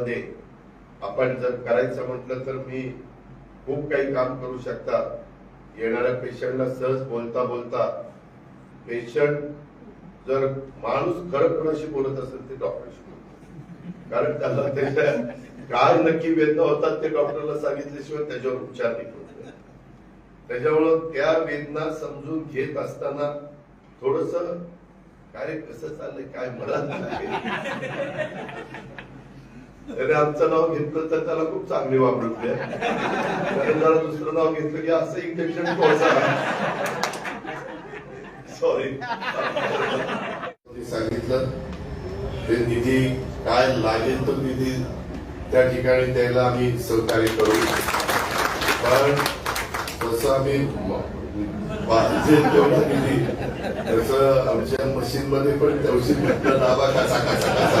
मध्ये आपण जर करायचं म्हटलं तर मी खूप काही काम करू शकता. येणाऱ्या पेशंटला सहज बोलता बोलता पेशंट जर माणूस खरं कोणाशी बोलत असेल ते डॉक्टरशी बोलतो. कारण त्याला त्याच्या काय नक्की वेदना होतात ते डॉक्टरला सांगितल्याशिवाय त्याच्यावर उपचार नाही होत. त्याच्यामुळं त्या वेदना समजून घेत असताना थोडस काय कसं चाललंय? काय मला त्याने आमचं नाव घेतलं तर त्याला खूप चांगली वापरून द्या. त्याने जरा दुसरं नाव घेतलं की असं इंजेक्शन सॉरी सांगितलं ते निधी काय लागेल तो निधी त्या ठिकाणी द्यायला आम्ही सहकार्य करू. पण तसं आम्ही पाहिजे तेवढा निधी तसं आमच्या मशीन मध्ये पण तेवढी दाबा कसा कसा कसा